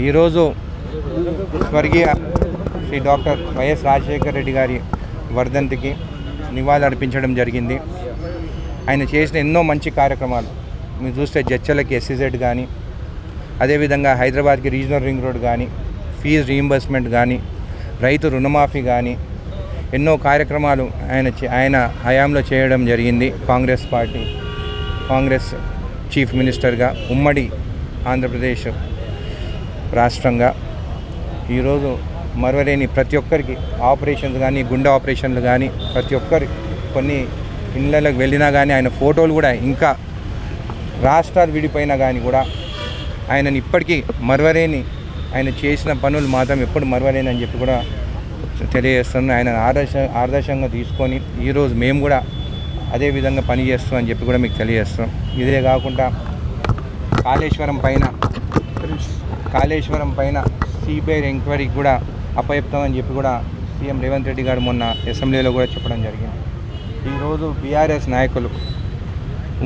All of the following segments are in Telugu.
ఈరోజు స్వర్గీయ శ్రీ డాక్టర్ వైఎస్ రాజశేఖర రెడ్డి గారి వర్ధంతికి నివాళులు అర్పించడం జరిగింది. ఆయన చేసిన ఎన్నో మంచి కార్యక్రమాలు. మీరు చూస్తే జడ్చలకి ఎస్సీజెడ్ కానీ అదేవిధంగా హైదరాబాద్కి రీజనల్ రింగ్ రోడ్ కానీ ఫీజు రీయింబర్స్మెంట్ కానీ రైతు రుణమాఫీ కానీ ఎన్నో కార్యక్రమాలు ఆయన చే- ఆయన హయాంలో చేయడం జరిగింది. కాంగ్రెస్ పార్టీ కాంగ్రెస్ చీఫ్ మినిస్టర్గా ఉమ్మడి ఆంధ్రప్రదేశ్ రాష్ట్రంగా. ఈరోజు మరవలేని ప్రతి ఒక్కరికి ఆపరేషన్స్ కానీ గుండె ఆపరేషన్లు కానీ ప్రతి ఒక్కరి కొన్ని ఇళ్ళకి వెళ్ళినా కానీ ఆయన ఫోటోలు కూడా ఇంకా రాష్ట్రాలు విడిపోయినా కానీ కూడా ఆయనని ఇప్పటికీ మరవలేని ఆయన చేసిన పనులు మాత్రం ఎప్పుడు మరవలేని అని చెప్పి కూడా తెలియజేస్తున్నాను. ఆయన ఆదర్శ ఆదర్శంగా తీసుకొని ఈరోజు మేము కూడా అదే విధంగా పని అని చెప్పి కూడా మీకు తెలియజేస్తాం ఇదే కాకుండా కాళేశ్వరం పైన కాళేశ్వరం పైన సిబిఐ ఎంక్వైరీకి కూడా అప్పచెప్తామని చెప్పి కూడా సీఎం రేవంత్ రెడ్డి గారు మొన్న అసెంబ్లీలో కూడా చెప్పడం జరిగింది. ఈరోజు బీఆర్ఎస్ నాయకులు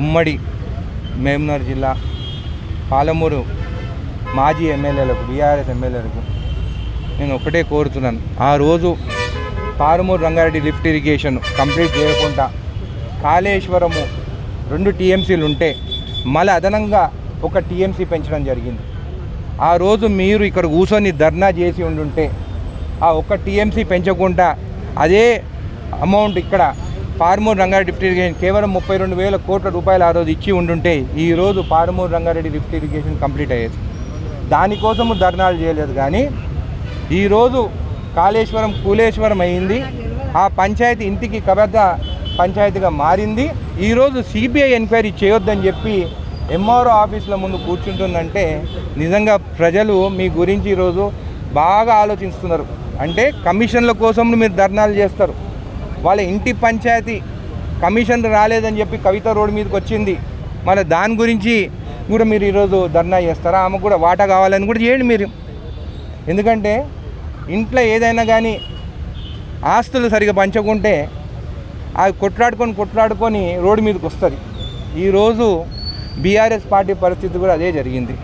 ఉమ్మడి మహబూబ్నగర్ జిల్లా పాలమూరు మాజీ ఎమ్మెల్యేలకు బీఆర్ఎస్ ఎమ్మెల్యేలకు నేను ఒకటే కోరుతున్నాను. ఆ రోజు Palamuru Rangareddy lift irrigation complete చేయకుండా కాళేశ్వరము రెండు టీఎంసీలు ఉంటే మళ్ళీ అదనంగా ఒక టీఎంసీ పెంచడం జరిగింది. ఆ రోజు మీరు ఇక్కడ కూర్చొని ధర్నా చేసి ఉండుంటే ఆ ఒక్క టీఎంసీ పెంచకుండా అదే అమౌంట్ ఇక్కడ పారమూరు రంగారెడ్డి లిఫ్ట్ ఇరిగేషన్ కేవలం ముప్పై రెండు వేల కోట్ల రూపాయలు ఆ రోజు ఇచ్చి ఉండుంటే ఈరోజు రోజు రంగారెడ్డి లిఫ్ట్ ఇరిగేషన్ కంప్లీట్ అయ్యేది. దానికోసము ధర్నాలు చేయలేదు కానీ ఈరోజు కాళేశ్వరం కూలేశ్వరం అయింది. ఆ పంచాయతీ ఇంటికి కబద్ద పంచాయతీగా మారింది. ఈరోజు సిబిఐ ఎంక్వైరీ చేయొద్దని చెప్పి ఎంఆర్ఓ ఆఫీసుల ముందు కూర్చుంటుందంటే నిజంగా ప్రజలు మీ గురించి ఈరోజు బాగా ఆలోచిస్తున్నారు. అంటే కమిషన్ల కోసం మీరు ధర్నాలు చేస్తారు. వాళ్ళ ఇంటి పంచాయతీ కమిషన్ రాలేదని చెప్పి కవిత రోడ్ మీదకి వచ్చింది. మళ్ళీ దాని గురించి కూడా మీరు ఈరోజు ధర్నా చేస్తారా? ఆమె కూడా వాటా కావాలని కూడా చేయండి మీరు. ఎందుకంటే ఇంట్లో ఏదైనా కానీ ఆస్తులు సరిగా పంచకుంటే అవి కొట్లాడుకొని కొట్లాడుకొని రోడ్డు మీదకి వస్తుంది. ఈరోజు బీఆర్ఎస్ పార్టీ పరిస్థితి కూడా అదే జరిగింది.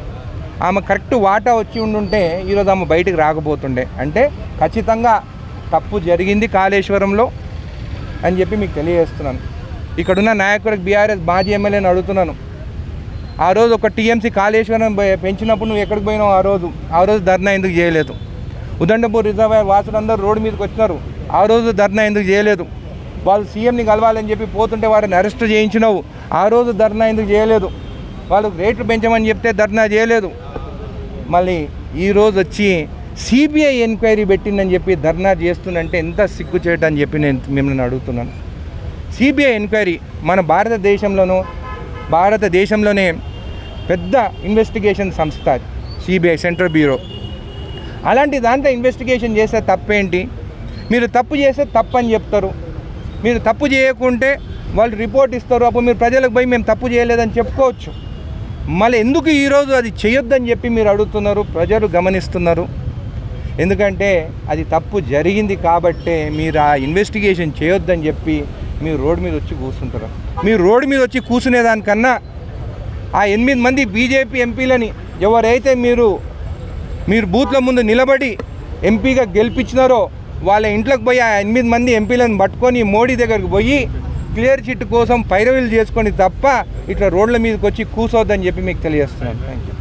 ఆమె కరెక్ట్ వాటా వచ్చి ఉండుంటే ఈరోజు ఆమె బయటికి రాకపోతుండే. అంటే ఖచ్చితంగా తప్పు జరిగింది కాళేశ్వరంలో అని చెప్పి మీకు తెలియజేస్తున్నాను. ఇక్కడున్న నాయకుడికి బీఆర్ఎస్ మాజీ ఎమ్మెల్యేని అడుగుతున్నాను. ఆ రోజు ఒక టీఎంసీ కాళేశ్వరం పెంచినప్పుడు నువ్వు ఎక్కడికి పోయినావు ఆ రోజు? ఆ రోజు ధర్నా ఎందుకు చేయలేదు? ఉదండపూర్ రిజర్వాయర్ వాసులందరూ రోడ్డు మీదకి వచ్చినారు. ఆ రోజు ధర్నా ఎందుకు చేయలేదు? వాళ్ళు సీఎంని కలవాలని చెప్పి పోతుంటే వారిని అరెస్ట్ చేయించినావు. ఆ రోజు ధర్నా ఎందుకు చేయలేదు? వాళ్ళు రేట్లు పెంచమని చెప్తే ధర్నా చేయలేదు. మళ్ళీ ఈరోజు వచ్చి సిబిఐ ఎంక్వైరీ పెట్టిందని చెప్పి ధర్నా చేస్తుందంటే ఎంత సిగ్గు చేయటం అని చెప్పి నేను మిమ్మల్ని అడుగుతున్నాను. సిబిఐ ఎంక్వైరీ మన భారతదేశంలోనూ భారతదేశంలోనే పెద్ద ఇన్వెస్టిగేషన్ సంస్థ సిబిఐ సెంట్రల్ బ్యూరో. అలాంటి దాంట్లో ఇన్వెస్టిగేషన్ చేస్తే తప్పేంటి? మీరు తప్పు చేస్తే తప్పు అని చెప్తారు. మీరు తప్పు చేయకుంటే వాళ్ళు రిపోర్ట్ ఇస్తారు. అప్పుడు మీరు ప్రజలకు పోయి మేము తప్పు చేయలేదని చెప్పుకోవచ్చు. మళ్ళీ ఎందుకు ఈరోజు అది చేయొద్దని చెప్పి మీరు అడుగుతున్నారు? ప్రజలు గమనిస్తున్నారు. ఎందుకంటే అది తప్పు జరిగింది కాబట్టే మీరు ఆ ఇన్వెస్టిగేషన్ చేయొద్దని చెప్పి మీరు రోడ్డు మీద వచ్చి కూర్చుంటారు. మీరు రోడ్డు మీద వచ్చి కూర్చునేదానికన్నా ఆ ఎనిమిది మంది బీజేపీ ఎంపీలని ఎవరైతే మీరు మీరు బూత్ల ముందు నిలబడి ఎంపీగా గెలిపించినారో వాళ్ళ ఇంట్లోకి పోయి ఆ ఎనిమిది మంది ఎంపీలను పట్టుకొని మోడీ దగ్గరికి పోయి క్లియర్ చిట్ కోసం పైరవీలు చేసుకొని తప్ప ఇట్లా రోడ్ల మీదకి వచ్చి కూసోద్దని చెప్పి మీకు తెలియజేస్తున్నాను. Thank you